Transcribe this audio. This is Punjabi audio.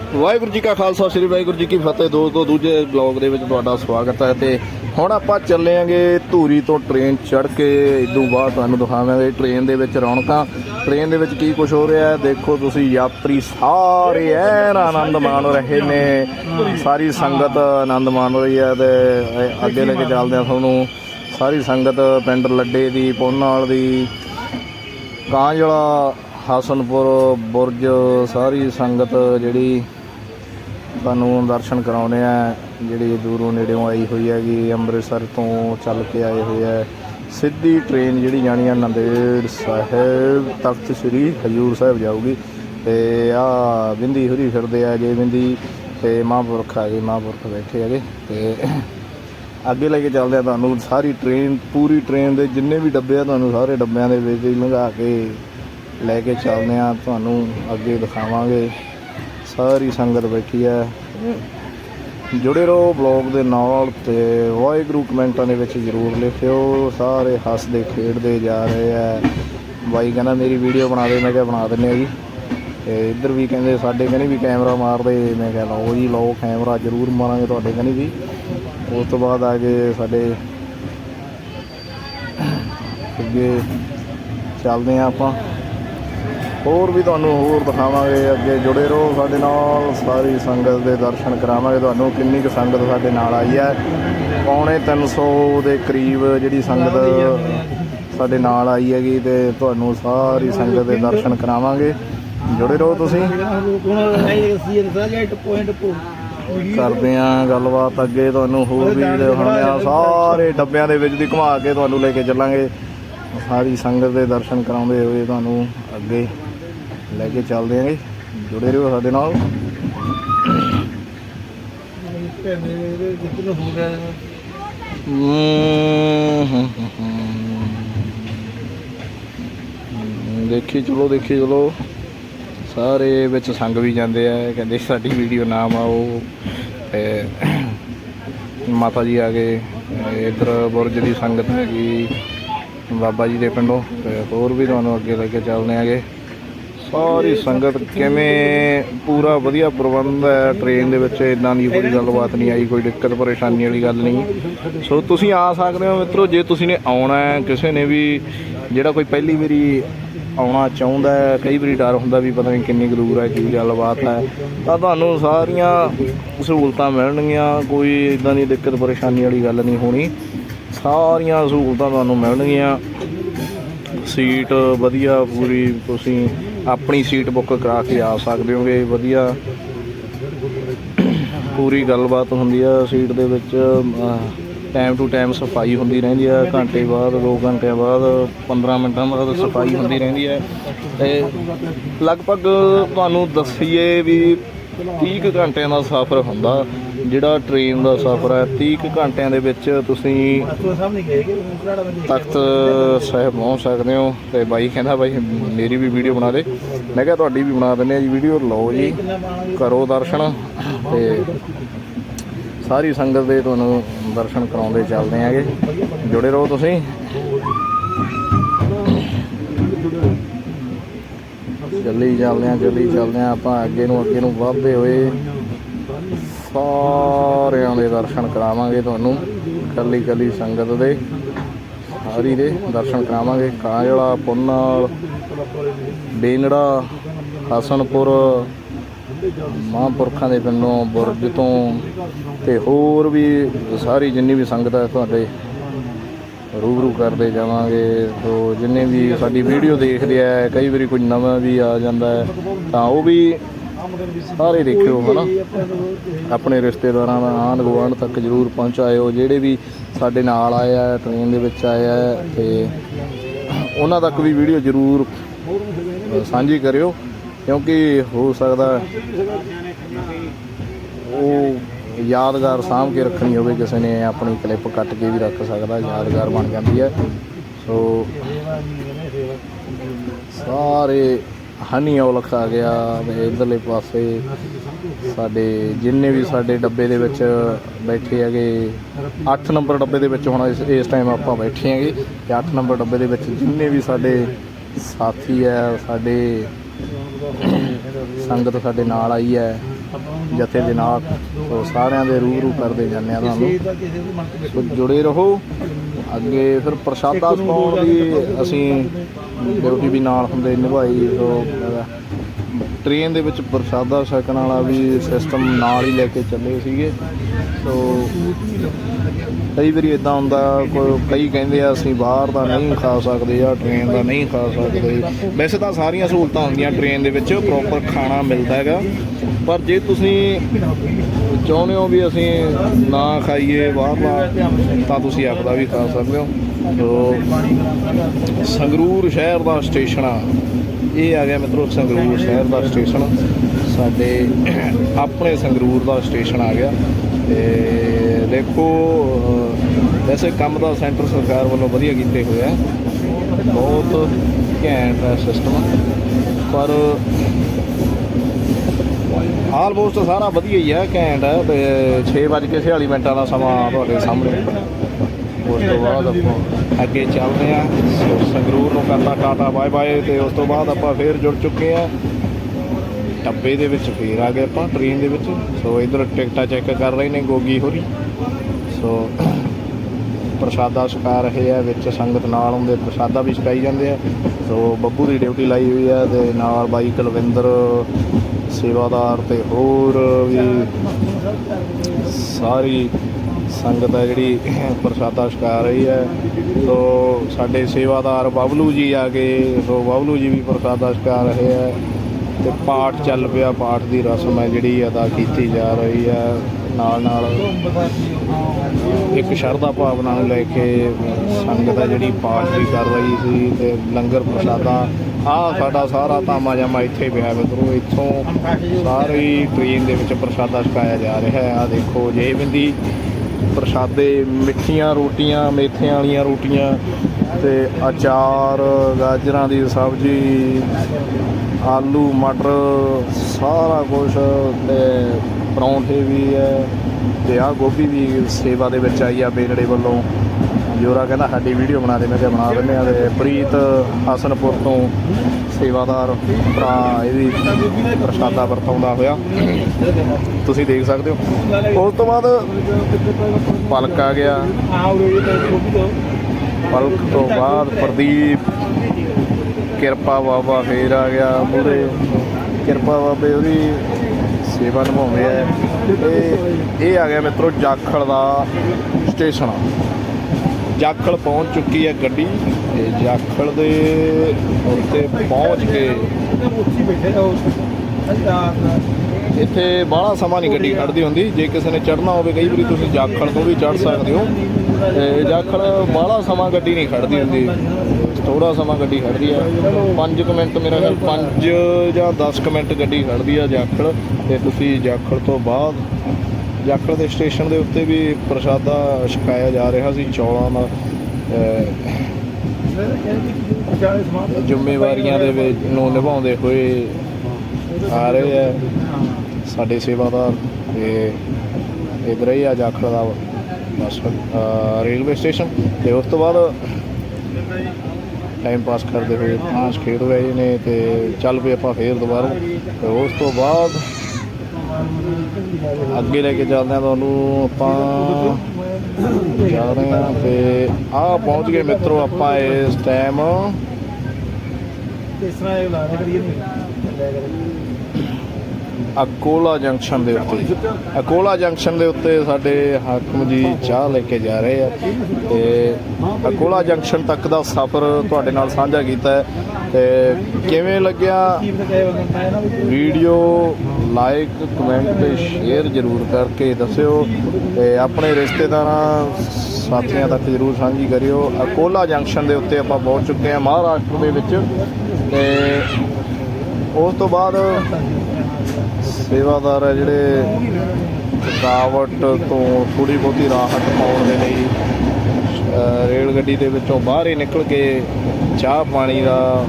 ਵਾਹਿਗੁਰੂ ਜੀ ਕਾ ਖਾਲਸਾ, ਸ੍ਰੀ ਵਾਹਿਗੁਰੂ ਜੀ ਕੀ ਫਤਿਹ। ਦੋਸਤੋ, ਦੂਜੇ ਬਲੌਗ ਦੇ ਵਿੱਚ ਤੁਹਾਡਾ ਸਵਾਗਤ ਹੈ ਤੇ ਹੁਣ ਆਪਾਂ ਚੱਲੇਾਂਗੇ ਧੂਰੀ ਤੋਂ ਟ੍ਰੇਨ ਚੜ੍ਹ ਕੇ। ਇਦੋਂ ਬਾਅਦ ਤੁਹਾਨੂੰ ਦਿਖਾਵਾਂਗੇ ਟ੍ਰੇਨ ਦੇ ਵਿੱਚ ਰੌਣਕਾਂ। ਟ੍ਰੇਨ ਦੇ ਵਿੱਚ ਕੀ ਕੁਝ ਹੋ ਰਿਹਾ ਹੈ? ਦੇਖੋ ਤੁਸੀਂ, ਯਾਤਰੀ ਸਾਰੇ ਐਨ ਆਨੰਦ ਮਾਣ ਰਹੇ ਨੇ। ਸਾਰੀ ਸੰਗਤ ਆਨੰਦ ਮਾਣ ਰਹੀ ਹੈ ਤੇ ਅੱਗੇ ਲੈ ਕੇ ਚੱਲਦੇ ਆ ਤੁਹਾਨੂੰ। ਸਾਰੀ ਸੰਗਤ ਪਿੰਡ ਲੱਡੇ ਦੀ ਪੋਨਾਲ ਦੀ, ਕਾਂਜਲਾ ਹਸਨਪੁਰ ਬੁਰਜ ਸਾਰੀ ਸੰਗਤ ਜਿਹੜੀ ਤੁਹਾਨੂੰ ਦਰਸ਼ਨ ਕਰਾਉਂਦੇ ਆ, ਜਿਹੜੀ ਦੂਰੋਂ ਨੇੜਿਓਂ ਆਈ ਹੋਈ ਹੈਗੀ, ਅੰਮ੍ਰਿਤਸਰ ਤੋਂ ਚੱਲ ਕੇ ਆਏ ਹੋਏ ਆ। ਸਿੱਧੀ ਟ੍ਰੇਨ ਜਿਹੜੀ ਜਾਣੀ ਆ ਨੰਦੇੜ ਸਾਹਿਬ ਤਖਤ ਸ੍ਰੀ ਹਜੂਰ ਸਾਹਿਬ ਜਾਊਗੀ। ਤੇ ਆ ਬਿੰਦੀ ਹੁਰੀ ਫਿਰਦੇ ਆ ਜੇ ਬਿੰਦੀ ਤੇ ਮਹਾਂਪੁਰਖ ਆ ਗਏ ਮਹਾਂਪੁਰਖ ਬੈਠੇ ਹੈਗੇ। ਤੇ ਅੱਗੇ ਲੈ ਕੇ ਚੱਲਦੇ ਆ ਤੁਹਾਨੂੰ ਸਾਰੀ ਟ੍ਰੇਨ ਪੂਰੀ ਟ੍ਰੇਨ ਦੇ ਜਿੰਨੇ ਵੀ ਡੱਬੇ ਆ, ਤੁਹਾਨੂੰ ਸਾਰੇ ਡੱਬਿਆਂ ਦੇ ਵਿੱਚ ਹੀ ਲੰਘਾ ਕੇ ਲੈ ਕੇ ਚੱਲਦੇ ਆ ਤੁਹਾਨੂੰ ਅੱਗੇ ਦਿਖਾਵਾਂਗੇ। ਸਾਰੀ ਸੰਗਤ ਬੈਠੀ ਹੈ। ਜੁੜੇ ਰਹੋ ਬਲੌਗ ਦੇ ਨਾਲ ਤੇ ਵਾਹਿਗੁਰੂ ਕਮੈਂਟਾਂ ਦੇ ਵਿੱਚ ਜ਼ਰੂਰ ਲਿਖਿਓ। ਸਾਰੇ ਹੱਸਦੇ, ਖੇਡਦੇ ਜਾ ਰਹੇ ਆ ਬਾਈ ਕਹਿੰਦਾ, ਮੇਰੀ ਵੀਡੀਓ ਬਣਾ ਦੇ। ਮੈਂ ਕਿਹਾ, ਬਣਾ ਦਿੰਨੇ ਆ ਜੀ। ਤੇ ਇੱਧਰ ਵੀ ਕਹਿੰਦੇ, ਸਾਡੇ ਕਨੀ ਵੀ ਕੈਮਰਾ ਮਾਰਦੇ ਮੈਂ ਕਿਹਾ, ਲਓ ਜੀ, ਲਓ ਕੈਮਰਾ, ਜ਼ਰੂਰ ਮਾਰਾਂਗੇ ਤੁਹਾਡੇ ਕਨੀ ਵੀ। ਉਸ ਤੋਂ ਬਾਅਦ ਆ ਗਏ ਸਾਡੇ ਅੱਗੇ ਚੱਲਦੇ ਆ ਆਪਾਂ। ਹੋਰ ਵੀ ਤੁਹਾਨੂੰ ਹੋਰ ਦਿਖਾਵਾਂਗੇ ਅੱਗੇ ਜੁੜੇ ਰਹੋ ਸਾਡੇ ਨਾਲ ਸਾਰੀ ਸੰਗਤ ਦੇ ਦਰਸ਼ਨ ਕਰਾਵਾਂਗੇ ਤੁਹਾਨੂੰ ਕਿੰਨੀ ਕੁ ਸੰਗਤ ਸਾਡੇ ਨਾਲ ਆਈ ਹੈ। ਪੌਣੇ 300 ਦੇ ਕਰੀਬ ਜਿਹੜੀ ਸੰਗਤ ਸਾਡੇ ਨਾਲ ਆਈ ਹੈਗੀ ਤੇ ਤੁਹਾਨੂੰ ਸਾਰੀ ਸੰਗਤ ਦੇ ਦਰਸ਼ਨ ਕਰਾਵਾਂਗੇ। ਜੁੜੇ ਰਹੋ ਤੁਸੀਂ। ਕਰਦੇ ਆ ਗੱਲਬਾਤ ਅੱਗੇ ਤੁਹਾਨੂੰ ਹੋਰ ਵੀ ਦਿਖਾਉਂਦੇ ਆ ਸਾਰੇ ਡੱਬਿਆਂ ਦੇ ਵਿੱਚ ਦੀ ਘੁਮਾ ਕੇ ਤੁਹਾਨੂੰ ਲੈ ਕੇ ਚੱਲਾਂਗੇ। ਸਾਰੀ ਸੰਗਤ ਦੇ ਦਰਸ਼ਨ ਕਰਾਉਂਦੇ ਹੋਏ ਤੁਹਾਨੂੰ ਅੱਗੇ ਲੈ ਕੇ ਚੱਲਦੇ ਆਂਗੇ ਜੁੜੇ ਰਹੋ ਸਾਡੇ ਨਾਲ। ਦੇਖੀ ਚਲੋ ਦੇਖੀ ਚਲੋ। ਸਾਰੇ ਵਿੱਚ ਸੰਗ ਵੀ ਜਾਂਦੇ ਆ। ਕਹਿੰਦੇ ਸਾਡੀ ਵੀਡੀਓ ਨਾਮ ਆਓ ਤੇ ਮਾਤਾ ਜੀ ਆ ਗਏ। ਇਧਰ ਬੁਰਜ ਦੀ ਸੰਗਤ ਹੈਗੀ। ਬਾਬਾ ਜੀ ਦੇ ਪਿੰਡੋਂ। ਤੇ ਹੋਰ ਵੀ ਤੁਹਾਨੂੰ ਅੱਗੇ ਲੈ ਕੇ ਚੱਲਦੇ ਆਗੇ। ਸਾਰੀ ਸੰਗਤ ਕਿਵੇਂ ਪੂਰਾ ਵਧੀਆ ਪ੍ਰਬੰਧ ਹੈ? ਟ੍ਰੇਨ ਦੇ ਵਿੱਚ ਇਦਾਂ ਦੀ ਕੋਈ ਗੱਲਬਾਤ ਨਹੀਂ ਆਈ, ਕੋਈ ਦਿੱਕਤ, ਪਰੇਸ਼ਾਨੀ ਵਾਲੀ ਗੱਲ ਨਹੀਂ। ਸੋ ਤੁਸੀਂ ਆ ਸਕਦੇ ਹੋ ਮਿੱਤਰੋ, ਜੇ ਤੁਸੀਂ ਨੇ ਆਉਣਾ ਹੈ, ਕਿਸੇ ਨੇ ਵੀ ਜਿਹੜਾ ਕੋਈ ਪਹਿਲੀ ਵਾਰੀ ਆਉਣਾ ਚਾਹੁੰਦਾ ਹੈ, ਕਈ ਵਾਰੀ ਡਰ ਹੁੰਦਾ ਵੀ ਪਤਾ ਨਹੀਂ ਕਿੰਨੀ ਕੁ ਦੂਰ ਹੈ, ਕੀ ਗੱਲਬਾਤ ਹੈ, ਤਾਂ ਤੁਹਾਨੂੰ ਸਾਰੀਆਂ ਸਹੂਲਤਾਂ ਮਿਲਣਗੀਆਂ, ਕੋਈ ਇਦਾਂ ਦੀ ਦਿੱਕਤ, ਪਰੇਸ਼ਾਨੀ ਵਾਲੀ ਗੱਲ ਨਹੀਂ ਹੋਣੀ। ਸਾਰੀਆਂ ਸਹੂਲਤਾਂ ਤੁਹਾਨੂੰ ਮਿਲਣਗੀਆਂ। ਸੀਟ ਵਧੀਆ ਪੂਰੀ ਤੁਸੀਂ ਆਪਣੀ ਸੀਟ ਬੁੱਕ ਕਰਾ ਕੇ ਆ ਸਕਦੇ ਹੋਗੇ, ਵਧੀਆ। ਪੂਰੀ ਗੱਲਬਾਤ ਹੁੰਦੀ ਆ ਸੀਟ ਦੇ ਵਿੱਚ ਟਾਈਮ ਟੂ ਟਾਈਮ ਸਫ਼ਾਈ ਹੁੰਦੀ ਰਹਿੰਦੀ ਆ, ਘੰਟੇ ਬਾਅਦ 2 ਘੰਟਿਆਂ ਬਾਅਦ 15 ਮਿੰਟਾਂ ਬਾਅਦ ਸਫ਼ਾਈ ਹੁੰਦੀ ਰਹਿੰਦੀ ਹੈ ਤੇ ਲਗਭਗ ਤੁਹਾਨੂੰ ਦੱਸੀਏ ਵੀ 30 ਕੁ ਘੰਟਿਆਂ ਦਾ ਸਫ਼ਰ ਹੁੰਦਾ। ਜਿਹੜਾ ਟ੍ਰੇਨ ਦਾ ਸਫ਼ਰ ਹੈ 30 ਕੁ ਘੰਟਿਆਂ ਦੇ ਵਿੱਚ ਤੁਸੀਂ ਤਖਤ ਸਾਹਿਬ ਪਹੁੰਚ ਸਕਦੇ ਹੋ ਤੇ ਬਾਈ ਕਹਿੰਦਾ, ਬਾਈ, ਮੇਰੀ ਵੀ ਵੀਡੀਓ ਬਣਾ ਦੇ। ਮੈਂ ਕਿਹਾ, ਤੁਹਾਡੀ ਵੀ ਬਣਾ ਦਿੰਦੇ ਆ ਜੀ ਵੀਡੀਓ ਲਓ ਜੀ, ਕਰੋ ਦਰਸ਼ਨ। ਤੇ ਸਾਰੀ ਸੰਗਤ ਦੇ ਤੁਹਾਨੂੰ ਦਰਸ਼ਨ ਕਰਾਉਂਦੇ ਚੱਲਦੇ ਆਂਗੇ। ਜੁੜੇ ਰਹੋ ਤੁਸੀਂ। ਚੱਲੀ ਚੱਲਦੇ ਆਂ ਚੱਲੀ ਚੱਲਦੇ ਆਂ। ਆਪਾਂ ਅੱਗੇ ਨੂੰ ਅੱਗੇ ਨੂੰ ਵਧਦੇ ਹੋਏ ਸਾਰਿਆਂ ਦੇ ਦਰਸ਼ਨ ਕਰਾਵਾਂਗੇ ਤੁਹਾਨੂੰ, ਕੱਲੀ ਕੱਲੀ ਸੰਗਤ ਦੇ, ਸਾਰੀ ਦੇ ਦਰਸ਼ਨ ਕਰਾਵਾਂਗੇ। ਕਾਂਜਲਾ, ਪੁੰਨਾਲ ਬੇਨੜਾ ਹਸਨਪੁਰ, ਮਹਾਂਪੁਰਖਾਂ ਦੇ ਪਿੰਡੋਂ, ਬੁਰਜ ਤੋਂ ਤੇ ਹੋਰ ਵੀ ਸਾਰੀ ਜਿੰਨੀ ਵੀ ਸੰਗਤ ਹੈ ਤੁਹਾਡੇ, ਰੂਬਰੂ ਕਰਦੇ ਜਾਵਾਂਗੇ। ਤੋਂ ਜਿੰਨੇ ਵੀ ਸਾਡੀ ਵੀਡੀਓ ਦੇਖਦੇ ਆ, ਕਈ ਵਾਰੀ ਕੁਝ ਨਵਾਂ ਵੀ ਆ ਜਾਂਦਾ ਹੈ, ਤਾਂ ਉਹ ਵੀ ਸਾਰੇ ਦੇਖਿਓ ਹਨਾ। ਆਪਣੇ ਰਿਸ਼ਤੇਦਾਰਾਂ ਦਾ ਆਂਢ ਗੁਆਂਢ ਤੱਕ ਜਰੂਰ ਪਹੁੰਚਾਇਓ। ਜਿਹੜੇ ਵੀ ਸਾਡੇ ਨਾਲ ਆਏ ਆ ਟ੍ਰੇਨ ਦੇ ਵਿੱਚ ਆਏ ਆ, ਤੇ ਉਹਨਾਂ ਤੱਕ ਵੀ ਵੀਡੀਓ ਜਰੂਰ ਸਾਂਝੀ ਕਰਿਓ। ਕਿਉਂਕਿ ਹੋ ਸਕਦਾ ਉਹ ਯਾਦਗਾਰ ਸਾਂਭ ਕੇ ਰੱਖਣੀ ਹੋਵੇ, ਕਿਸੇ ਨੇ ਆਪਣੀ ਕਲਿੱਪ ਕੱਟ ਕੇ ਵੀ ਰੱਖ ਸਕਦਾ, ਯਾਦਗਾਰ ਬਣ ਜਾਂਦੀ ਹੈ। ਸੋ ਸਾਰੇ ਹਨੀ ਔਲਖ ਆ ਗਿਆ, ਤੇ ਇਧਰਲੇ ਪਾਸੇ ਸਾਡੇ ਜਿੰਨੇ ਵੀ ਸਾਡੇ ਡੱਬੇ ਦੇ ਵਿੱਚ ਬੈਠੇ ਹੈਗੇ 8 ਨੰਬਰ ਡੱਬੇ ਦੇ ਵਿੱਚ ਹੁਣ ਇਸ ਇਸ ਟਾਈਮ ਆਪਾਂ ਬੈਠੇ ਹੈਗੇ, ਤੇ 8 ਨੰਬਰ ਡੱਬੇ ਦੇ ਵਿੱਚ ਜਿੰਨੇ ਵੀ ਸਾਡੇ ਸਾਥੀ ਹੈ, ਸਾਡੇ ਸੰਗਤ ਸਾਡੇ ਨਾਲ ਆਈ ਹੈ ਜਥੇ ਦੇ ਨਾਲ ਸੋ ਸਾਰਿਆਂ ਦੇ ਰੂਬਰੂ ਕਰਦੇ ਜਾਂਦੇ ਆ ਤੁਹਾਨੂੰ। ਜੁੜੇ ਰਹੋ। ਅੱਗੇ ਫਿਰ ਪ੍ਰਸ਼ਾਦਾ ਪਾਉਣ ਦੀ ਅਸੀਂ ਡਿਊਟੀ ਵੀ ਨਾਲ ਹੁੰਦੇ ਨਿਭਾਈ ਸੋ ਟ੍ਰੇਨ ਦੇ ਵਿੱਚ ਪ੍ਰਸ਼ਾਦਾ ਛਕਣ ਵਾਲਾ ਵੀ ਸਿਸਟਮ ਨਾਲ ਹੀ ਲੈ ਕੇ ਚੱਲੇ ਸੀਗੇ। ਸੋ ਕਈ ਵਾਰੀ ਇਦਾਂ ਹੁੰਦਾ, ਕੋਈ ਕਈ ਕਹਿੰਦੇ ਆ, ਅਸੀਂ ਬਾਹਰ ਦਾ ਨਹੀਂ ਖਾ ਸਕਦੇ ਆ ਟ੍ਰੇਨ ਦਾ ਨਹੀਂ ਖਾ ਸਕਦੇ। ਵੈਸੇ ਤਾਂ ਸਾਰੀਆਂ ਸਹੂਲਤਾਂ ਹੁੰਦੀਆਂ ਟ੍ਰੇਨ ਦੇ ਵਿੱਚ ਪ੍ਰੋਪਰ ਖਾਣਾ ਮਿਲਦਾ ਹੈਗਾ। ਪਰ ਜੇ ਤੁਸੀਂ ਚਾਹੁੰਦੇ ਹੋ ਵੀ ਅਸੀਂ ਨਾ ਖਾਈਏ ਬਾਹਰਲਾ, ਤਾਂ ਤੁਸੀਂ ਆਪਦਾ ਵੀ ਖਾ ਸਕਦੇ ਹੋ। ਸੋ ਸੰਗਰੂਰ ਸ਼ਹਿਰ ਦਾ ਸਟੇਸ਼ਨ ਆ। ਇਹ ਆ ਗਿਆ ਮਿੱਤਰੋ, ਸੰਗਰੂਰ ਸ਼ਹਿਰ ਦਾ ਸਟੇਸ਼ਨ ਸਾਡੇ ਆਪਣੇ ਸੰਗਰੂਰ ਦਾ ਸਟੇਸ਼ਨ ਆ ਗਿਆ। ਤੇ ਦੇਖੋ ਵੈਸੇ ਕੰਮ ਦਾ ਸੈਂਟਰ ਸਰਕਾਰ ਵੱਲੋਂ ਵਧੀਆ ਕੀਤੇ ਹੋਇਆ ਹੈ। ਬਹੁਤ ਘੈਂਟ ਹੈ ਸਿਸਟਮ ਪਰ ਆਲਮੋਸਟ ਸਾਰਾ ਵਧੀਆ ਹੀ ਹੈ ਘੈਂਟ ਹੈ ਤੇ 6:46 ਮਿੰਟਾਂ ਦਾ ਸਮਾਂ ਤੁਹਾਡੇ ਸਾਹਮਣੇ। ਉਸ ਤੋਂ ਬਾਅਦ ਆਪਾਂ ਅੱਗੇ ਚੱਲਦੇ ਆ। ਸੰਗਰੂਰ ਨੂੰ ਕਰਨਾ ਟਾਟਾ ਬਾਏ ਬਾਏ ਤੇ ਉਸ ਤੋਂ ਬਾਅਦ ਆਪਾਂ ਫੇਰ ਜੁੜ ਚੁੱਕੇ ਆ। ਡੱਬੇ ਦੇ ਵਿੱਚ ਫੇਰ ਆ ਗਏ ਆਪਾਂ ਟ੍ਰੇਨ ਦੇ ਵਿੱਚ। ਸੋ ਇਧਰ ਟਿਕਟਾਂ ਚੈੱਕ ਕਰ ਰਹੇ ਨੇ ਗੋਗੀ ਹੋਰੀ। ਸੋ ਪ੍ਰਸ਼ਾਦਾ ਛਕਾ ਰਹੇ ਆ, ਵਿੱਚ ਸੰਗਤ ਨਾਲ ਹੁੰਦੇ, ਪ੍ਰਸ਼ਾਦਾ ਵੀ ਛਕਾਈ ਜਾਂਦੇ ਆ। ਸੋ ਬੱਬੂ ਦੀ ਡਿਊਟੀ ਲਾਈ ਹੋਈ ਆ ਤੇ ਨਾਲ ਬਾਈ ਕੁਲਵਿੰਦਰ, ਸੇਵਾਦਾਰ ਤੇ ਹੋਰ ਵੀ ਸਾਰੀ ਸੰਗਤ ਹੈ ਜਿਹੜੀ ਪ੍ਰਸ਼ਾਦਾ ਛਕਾ ਰਹੀ ਹੈ ਸੋ ਸਾਡੇ ਸੇਵਾਦਾਰ ਬਬਲੂ ਜੀ ਆ ਗਏ। ਸੋ ਬਬਲੂ ਜੀ ਵੀ ਪ੍ਰਸ਼ਾਦਾ ਛਕਾ ਰਹੇ ਹੈ ਤੇ ਪਾਠ ਚੱਲ ਪਿਆ, ਪਾਠ ਦੀ ਰਸਮ ਹੈ ਜਿਹੜੀ ਅਦਾ ਕੀਤੀ ਜਾ ਰਹੀ ਹੈ। ਨਾਲ ਨਾਲ ਇੱਕ ਸ਼ਰਧਾ ਭਾਵਨਾ ਨੂੰ ਲੈ ਕੇ ਸੰਗਤ ਹੈ ਜਿਹੜੀ ਪਾਠ ਵੀ ਕਰ ਰਹੀ ਸੀ ਤੇ ਲੰਗਰ ਪ੍ਰਸ਼ਾਦਾ ਆ ਸਾਡਾ ਸਾਰਾ ਤਾਮਾ ਜਾਮਾ ਇੱਥੇ ਪਿਆ ਮਿੱਤਰੋ। ਇੱਥੋਂ ਸਾਰੀ ਟ੍ਰੇਨ ਦੇ ਵਿੱਚ ਪ੍ਰਸ਼ਾਦਾ ਛਕਾਇਆ ਜਾ ਰਿਹਾ ਹੈ। ਆ ਦੇਖੋ, ਜੇ ਬਿੰਦੀ ਪ੍ਰਸ਼ਾਦੇ, ਮਿੱਠੀਆਂ ਰੋਟੀਆਂ, ਮੇਥੇ ਵਾਲੀਆਂ ਰੋਟੀਆਂ ਤੇ ਅਚਾਰ ਗਾਜਰਾਂ ਦੀ ਸਬਜ਼ੀ ਆਲੂ ਮਟਰ ਸਾਰਾ ਕੁਝ ਤੇ ਪਰੌਂਠੇ ਵੀ ਹੈ ਤੇ ਆ ਗੋਭੀ ਵੀ ਸੇਵਾ ਦੇ ਵਿੱਚ ਆਈ ਆ ਬੇਨੜੇ ਵੱਲੋਂ। ਜੋਰਾ ਕਹਿੰਦਾ ਸਾਡੀ ਵੀਡੀਓ ਬਣਾ ਦੇ ਮੈਂ ਕਿਹਾ ਬਣਾ ਦਿੰਦੇ ਆ ਤੇ ਪ੍ਰੀਤ ਹਸਨਪੁਰ ਤੋਂ ਸੇਵਾਦਾਰ ਭਰਾ ਇਹਦੀ ਪ੍ਰਸ਼ਾਦਾ ਵਰਤਾਉਂਦਾ ਹੋਇਆ। ਤੁਸੀਂ ਦੇਖ ਸਕਦੇ ਹੋ। ਉਸ ਤੋਂ ਬਾਅਦ ਪਲਕ ਆ ਗਿਆ। ਪਲਕ ਤੋਂ ਬਾਅਦ ਪ੍ਰਦੀਪ, ਕਿਰਪਾ ਬਾਬਾ ਫੇਰ ਆ ਗਿਆ ਮੂਰੇ ਕਿਰਪਾ ਬਾਬੇ ਉਹਦੀ ਸੇਵਾ ਨਿਭਾਉਂਦੇ ਆ। ਤੇ ਇਹ ਆ ਗਿਆ ਮਿੱਤਰੋ ਜਾਖੜ ਦਾ ਸਟੇਸ਼ਨ। ਜਾਖੜ ਪਹੁੰਚ ਚੁੱਕੀ ਹੈ ਗੱਡੀ ਤੇ ਜਾਖੜ ਦੇ ਉੱਤੇ ਪਹੁੰਚ ਕੇ ਇੱਥੇ ਬਾਹਲਾ ਸਮਾਂ ਨਹੀਂ ਗੱਡੀ ਖੜਦੀ ਹੁੰਦੀ। ਜੇ ਕਿਸੇ ਨੇ ਚੜਨਾ ਹੋਵੇ, ਕਈ ਵਾਰੀ ਤੁਸੀਂ ਜਾਖੜ ਤੋਂ ਵੀ ਚੜ ਸਕਦੇ ਹੋ। ਤੇ ਜਾਖਲ ਬਾਹਲਾ ਸਮਾਂ ਗੱਡੀ ਨਹੀਂ ਖੜਦੀ ਹੁੰਦੀ। ਥੋੜਾ ਸਮਾਂ ਗੱਡੀ ਖੜਦੀ ਆ। 5 ਮਿੰਟ ਮੇਰਾ ਖਿਆਲ 5 ਜਾਂ 10 ਮਿੰਟ ਗੱਡੀ ਖੜਦੀ ਆ ਜਾਖਲ ਤੇ ਤੁਸੀਂ ਜਾਖਲ ਤੋਂ ਬਾਅਦ ਜਾਖਲ ਦੇ ਸਟੇਸ਼ਨ ਦੇ ਉੱਤੇ ਵੀ ਪ੍ਰਸ਼ਾਦਾ ਛਕਾਇਆ ਜਾ ਰਿਹਾ ਸੀ ਚੌਲਾਂ ਦਾ। ਅਹ, ਜ਼ਿੰਮੇਵਾਰੀਆਂ ਦੇ ਵਿੱਚ ਨੂੰ ਨਿਭਾਉਂਦੇ ਹੋਏ ਆ ਰਹੇ ਆ ਸਾਡੇ ਸੇਵਾਦਾਰ। ਤੇ ਇਧਰ ਹੀ ਆ ਜਾਖਲ ਦਾ। ਰੇਲਵੇ ਸਟੇਸ਼ਨ ਤੇ ਉਸ ਤੋਂ ਬਾਅਦ ਟਾਈਮ ਪਾਸ ਕਰਦੇ ਹੋਏ ਤਾਸ਼ ਖੇਡ ਰਹੇ ਨੇ ਤੇ ਚੱਲ ਪਏ ਆਪਾਂ ਫੇਰ ਦੁਬਾਰਾ। ਤੇ ਉਸ ਤੋਂ ਬਾਅਦ ਅੱਗੇ ਲੈ ਕੇ ਚੱਲਦੇ ਆ ਤੁਹਾਨੂੰ ਆਪਾਂ ਜਾ ਰਹੇ ਆ ਤੇ ਆ ਪਹੁੰਚ ਗਏ ਮਿੱਤਰੋ ਆਪਾਂ ਇਸ ਟਾਈਮ ਇਸ ਇਹ ਲਾ ਰਿਹਾ ਕਰੀਏ। ਅਕੋਲਾ ਜੰਕਸ਼ਨ ਦੇ ਉੱਤੇ। ਅਕੋਲਾ ਜੰਕਸ਼ਨ ਦੇ ਉੱਤੇ ਸਾਡੇ ਹਾਕਮ ਜੀ ਚਾਹ ਲੈ ਕੇ ਜਾ ਰਹੇ ਆ ਤੇ ਅਕੋਲਾ ਜੰਕਸ਼ਨ ਤੱਕ ਦਾ ਸਫ਼ਰ ਤੁਹਾਡੇ ਨਾਲ ਸਾਂਝਾ ਕੀਤਾ ਹੈ। ਤੇ ਕਿਵੇਂ ਲੱਗਿਆ? ਵੀਡੀਓ ਲਾਈਕ ਕਮੈਂਟ ਤੇ ਸ਼ੇਅਰ ਜ਼ਰੂਰ ਕਰਕੇ ਦੱਸਿਓ ਤੇ ਆਪਣੇ ਰਿਸ਼ਤੇਦਾਰਾਂ, ਸਾਥੀਆਂ ਤੱਕ ਜ਼ਰੂਰ ਸਾਂਝੀ ਕਰਿਓ। ਅਕੋਲਾ ਜੰਕਸ਼ਨ ਦੇ ਉੱਤੇ ਆਪਾਂ ਪਹੁੰਚ ਚੁੱਕੇ ਹਾਂ ਮਹਾਰਾਸ਼ਟਰ ਦੇ ਵਿੱਚ ਤੇ ਉਸ ਤੋਂ ਬਾਅਦ ਸੇਵਾਦਾਰ ਹੈ ਜਿਹੜੇ ਥਕਾਵਟ ਤੋਂ ਥੋੜੀ ਬਹੁਤੀ ਰਾਹਤ ਪਾਉਣ ਦੇ ਲਈ ਰੇਲ ਗੱਡੀ ਦੇ ਵਿੱਚੋਂ ਬਾਹਰ ਹੀ ਨਿਕਲ ਕੇ ਚਾਹ ਪਾਣੀ ਦਾ